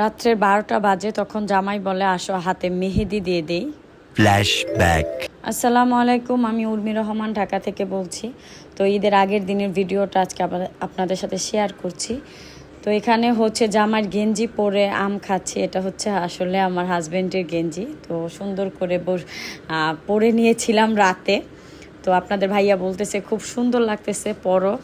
রাত্রের বারোটা বাজে তখন জামাই বলে আসো হাতে মেহেদি দিয়ে দেই। Flashback. আসসালামু আলাইকুম আমি উর্মি রহমান ঢাকা থেকে বলছি। তো ঈদের আগের দিনের ভিডিওটা আজকে আপনাদের সাথে শেয়ার করছি। তো এখানে হচ্ছে জামার গেঞ্জি পরে আম খাচ্ছি এটা হচ্ছে আসলে আমার হাজব্যান্ডের গেঞ্জি। তো সুন্দর করে পরে নিয়েছিলাম রাতে। তো আপনাদের ভাইয়া বলতেছে খুব সুন্দর লাগতেছে পরো।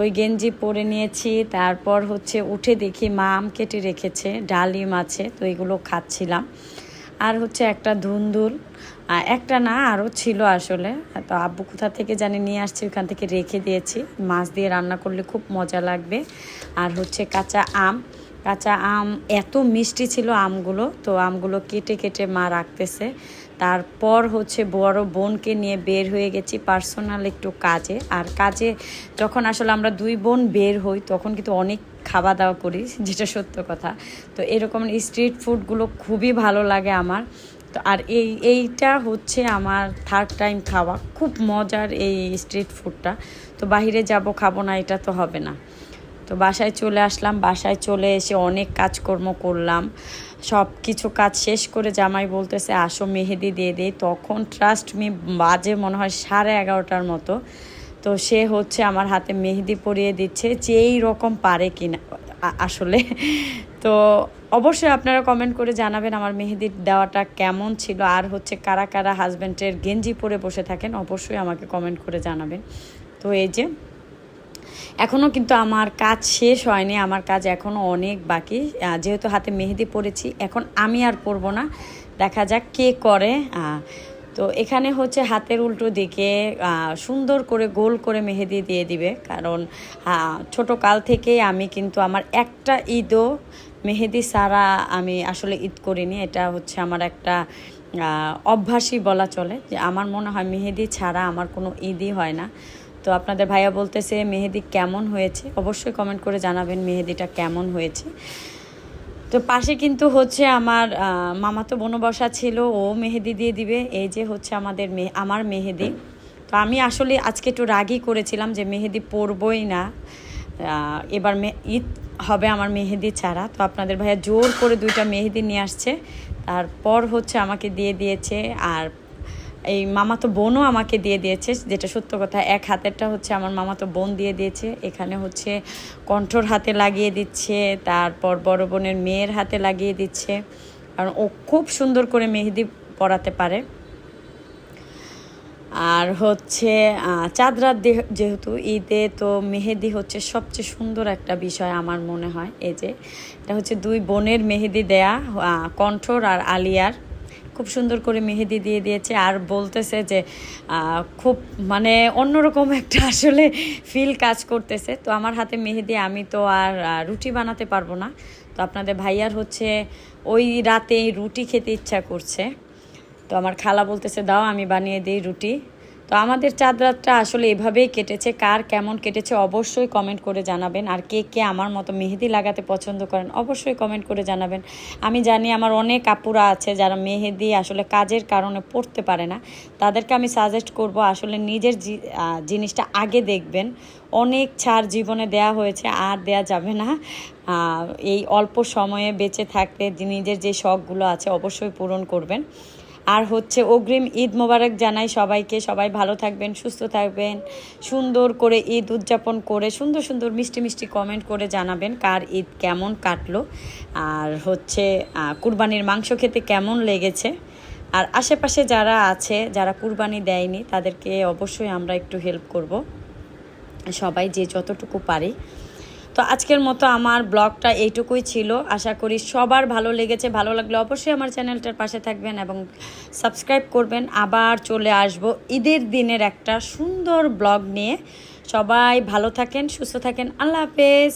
ওই গেঞ্জি পরে নিয়েছি, তারপর হচ্ছে উঠে দেখি মা আম কেটে রেখেছে, ডালিম আছে, তো এগুলো খাচ্ছিলাম। আর হচ্ছে একটা ধুন্দুল একটা না আরও ছিল আসলে, তো আব্বু কোথা থেকে জানি নিয়ে আসছি, ওখান থেকে রেখে দিয়েছি। মাছ দিয়ে রান্না করলে খুব মজা লাগবে। আর হচ্ছে কাঁচা আম কাঁচা আম এত মিষ্টি ছিল আমগুলো, তো আমগুলো কেটে কেটে মা রাখতেছে। তারপর হচ্ছে বড় বোনকে নিয়ে বের হয়ে গেছি পার্সোনাল একটু কাজে। আর কাজে যখন আসলে আমরা দুই বোন বের হই, তখন কিন্তু অনেক খাওয়া দাওয়া করি, যেটা সত্য কথা। তো এরকম স্ট্রিট ফুডগুলো খুবই ভালো লাগে আমার। তো আর এই, এইটা হচ্ছে আমার থার্ড টাইম খাওয়া। খুব মজার এই স্ট্রিট ফুডটা তো বাইরে যাব, খাব না, এটা তো হবে না। তো বাসায় চলে আসলাম, বাসায় চলে এসে অনেক কাজকর্ম করলাম। সব কিছু কাজ শেষ করে জামাই বলতেছে, আসো মেহেদি দিয়ে দেই। তখন ট্রাস্ট মি বাজে মনে হয় সাড়ে এগারোটার মতো। তো সে হচ্ছে আমার হাতে মেহেদি পরিয়ে দিচ্ছে, যেই রকম পারে কিনা আসলে। তো অবশ্যই আপনারা কমেন্ট করে জানাবেন আমার মেহেদি দেওয়াটা কেমন ছিল, আর হচ্ছে কারা কারা হাজব্যান্ডের গেঞ্জি পরে বসে থাকেন, অবশ্যই আমাকে কমেন্ট করে জানাবেন। তো এই যে এখনও কিন্তু আমার কাজ শেষ হয়নি, আমার কাজ এখনও অনেক বাকি। যেহেতু হাতে মেহেদি পড়েছি এখন আমি আর পরব না। দেখা যাক কে করে। তো এখানে হচ্ছে হাতের উল্টো দিকে সুন্দর করে গোল করে মেহেদি দিয়ে দিবে। কারণ ছোট কাল থেকে আমি কিন্তু আমার একটা ঈদও মেহেদি ছাড়া আমি আসলে ঈদ করিনি। এটা হচ্ছে আমার একটা অভ্যাসই বলা চলে যে আমার মনে হয় মেহেদি ছাড়া আমার কোনো ঈদই হয় না। তো আপনাদের ভাইয়া বলতেছে, মেহেদি কেমন হয়েছে? অবশ্যই কমেন্ট করে জানাবেন মেহেদিটা কেমন হয়েছে। তো পাশে কিন্তু হচ্ছে আমার মামা তো বনবসা ছিল, ও মেহেদি দিয়ে দিবে। এই যে হচ্ছে আমাদের মে, আমার মেহেদি। তো আমি আসলে আজকে একটু রাগই করেছিলাম যে মেহেদি পরবই না। এবার মে, ঈদ হবে আমার মেহেদি ছাড়া। তো আপনাদের ভাইয়া জোর করে দুইটা মেহেদি নিয়ে আসছে। তারপর হচ্ছে আমাকে দিয়ে দিয়েছে। আর এই মামাতো বোনও আমাকে দিয়ে দিয়েছে যেটা সত্য কথা এক হাতেরটা হচ্ছে আমার মামাতো বোন দিয়ে দিয়েছে এখানে হচ্ছে কণ্ঠর হাতে লাগিয়ে দিচ্ছে তারপর বড় বোনের মেয়ের হাতে লাগিয়ে দিচ্ছে কারণ ও খুব সুন্দর করে মেহেদি পরাতে পারে। আর হচ্ছে আহ, চাঁদ রাত যেহেতু ঈদে তো মেহেদি হচ্ছে সবচেয়ে সুন্দর একটা বিষয় আমার মনে হয় এই যে এটা হচ্ছে দুই বোনের মেহেদি দেয়া কণ্ঠর আর আলিয়ার। খুব সুন্দর করে মেহেদি দিয়ে দিয়েছে আর বলতেছে যে খুব মানে অন্যরকম একটা আসলে ফিল কাজ করতেছে। তো আমার হাতে মেহেদি, আমি তো আর রুটি বানাতে পারব না। তো আপনাদের ভাইয়ার হচ্ছে ওই রাতেই রুটি খেতে ইচ্ছা করছে। তো আমার খালা বলতেছে, দাও, আমি বানিয়ে দিই রুটি। তো আমাদের চাঁদ রাতটা আসলে এভাবেই কেটেছে, কার কেমন কেটেছে অবশ্যই কমেন্ট করে জানাবেন। আর কে কে আমার মতো মেহেদি লাগাতে পছন্দ করেন অবশ্যই কমেন্ট করে জানাবেন। আমি জানি আমার অনেক আপুরা আছে যারা মেহেদি আসলে কাজের কারণে পড়তে পারে না। তাদেরকে আমি সাজেস্ট করব আসলে নিজের জিনিসটা আগে দেখবেন। অনেক ছাড় জীবনে দেয়া হয়েছে, আর দেয়া যাবে না। এই অল্প সময়ে বেঁচে থাকতে নিজের যে শখগুলো আছে অবশ্যই পূরণ করবেন। আর হচ্ছে অগ্রিম ঈদ মোবারক জানাই সবাইকে। সবাই ভালো থাকবেন, সুস্থ থাকবেন, সুন্দর করে ঈদ উদযাপন করে, সুন্দর সুন্দর মিষ্টি মিষ্টি কমেন্ট করে জানাবেন কার ঈদ কেমন কাটলো। আর হচ্ছে কুরবানির মাংস খেতে কেমন লেগেছে। আর আশেপাশে যারা আছে, যারা কুরবানি দেয়নি, তাদেরকে অবশ্যই আমরা একটু হেল্প করব। সবাই যে যতটুকু পারি। তো আজকের মতো আমার ব্লগটা এইটুকুই ছিল। আশা করি সবার ভালো লেগেছে, ভালো লাগলে অবশ্যই আমার চ্যানেলটার পাশে থাকবেন এবং সাবস্ক্রাইব করবেন। আবার চলে আসব ঈদের দিনের একটা সুন্দর ব্লগ নিয়ে। সবাই ভালো থাকেন, সুস্থ থাকেন। আল্লাহ হাফেজ।